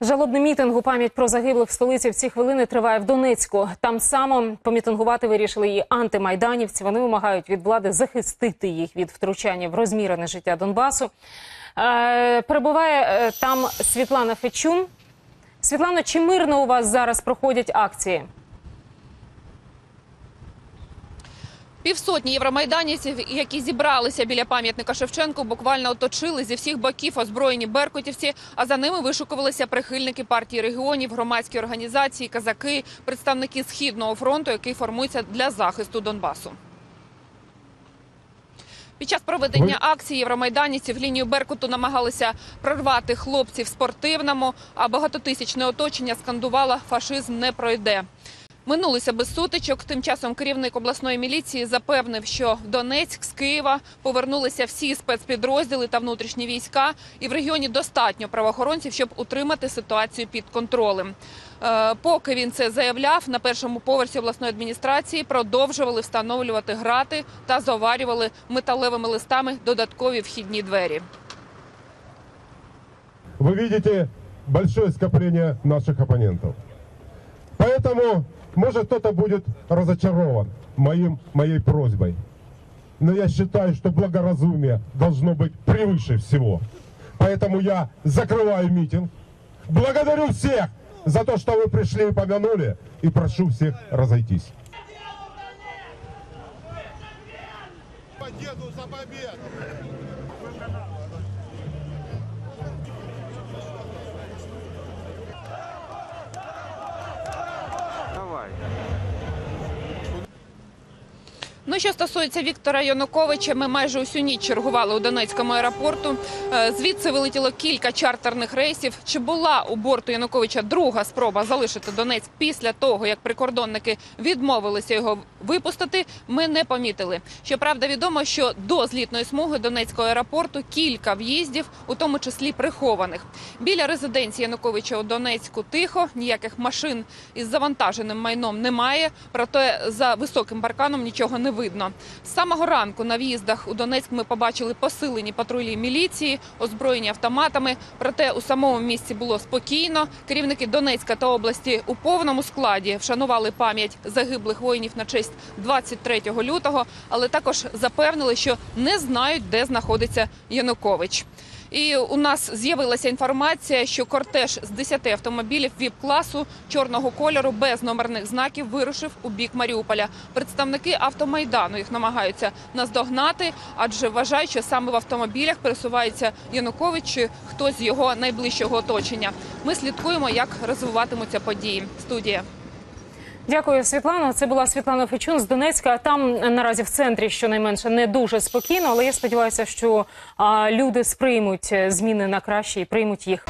Жалобний мітинг у пам'ять про загиблих в столиці в ці хвилини триває в Донецьку. Там само помітингувати вирішили і антимайданівці. Вони вимагають від влади захистити їх від втручання в розмірене життя Донбасу. Е, перебуває е, там Світлана Фечун. Світлано, чи мирно у вас зараз проходять акції? Півсотні євромайданівців, які зібралися біля пам'ятника Шевченку, буквально оточили зі всіх боків озброєні беркутівці. А за ними вишукувалися прихильники партії регіонів, громадські організації, казаки, представники східного фронту, який формується для захисту Донбасу. Під час проведення акції євромайданівців лінію Беркуту намагалися прорвати хлопці в спортивному, а багатотисячне оточення скандувало «фашизм не пройде». Минулися без сутичок. Тим часом керівник обласної міліції запевнив, що в Донецьк з Києва повернулися всі спецпідрозділи та внутрішні війська, і в регіоні достатньо правоохоронців, щоб утримати ситуацію під контролем. Е, Поки він це заявляв, на першому поверсі обласної адміністрації продовжували встановлювати грати та заварювали металевими листами додаткові вхідні двері. вы видите большое скопление наших оппонентов. Поэтому, может, кто-то будет разочарован моим, моей просьбой. Но я считаю, что благоразумие должно быть превыше всего. Поэтому я закрываю митинг. Благодарю всех за то, что вы пришли и помянули. И прошу всех разойтись. Деду за победу! Ну, що стосується Віктора Януковича, ми майже усю ніч чергували у Донецькому аеропорту. Е, Звідси вилетіло кілька чартерних рейсів. Чи була у борту Януковича друга спроба залишити Донецьк після того, як прикордонники відмовилися його випустити? Ми не помітили. Щоправда, відомо, що до злітної смуги Донецького аеропорту кілька в'їздів, у тому числі прихованих. Біля резиденції Януковича у Донецьку тихо, ніяких машин із завантаженим майном немає. Проте за високим парканом нічого не видно. З самого ранку на в'їздах у Донецьк ми побачили посилені патрулі міліції, озброєні автоматами. Проте у самому місці було спокійно. Керівники Донецька та області у повному складі вшанували пам'ять загиблих воїнів на честь 23 лютого, але також запевнили, що не знають, де знаходиться Янукович. І у нас з'явилася інформація, що кортеж з 10 автомобілів ВІП-класу чорного кольору без номерних знаків вирушив у бік Маріуполя. Представники автомайдану їх намагаються наздогнати, адже вважають, що саме в автомобілях пересувається Янукович чи хтось з його найближчого оточення. Ми слідкуємо, як розвиватимуться події. Студія. Дякую, Світлано. Це була Світлана Фечун з Донецька. Там е, наразі в центрі щонайменше не дуже спокійно, але я сподіваюся, що а, люди сприймуть е, зміни на краще і приймуть їх.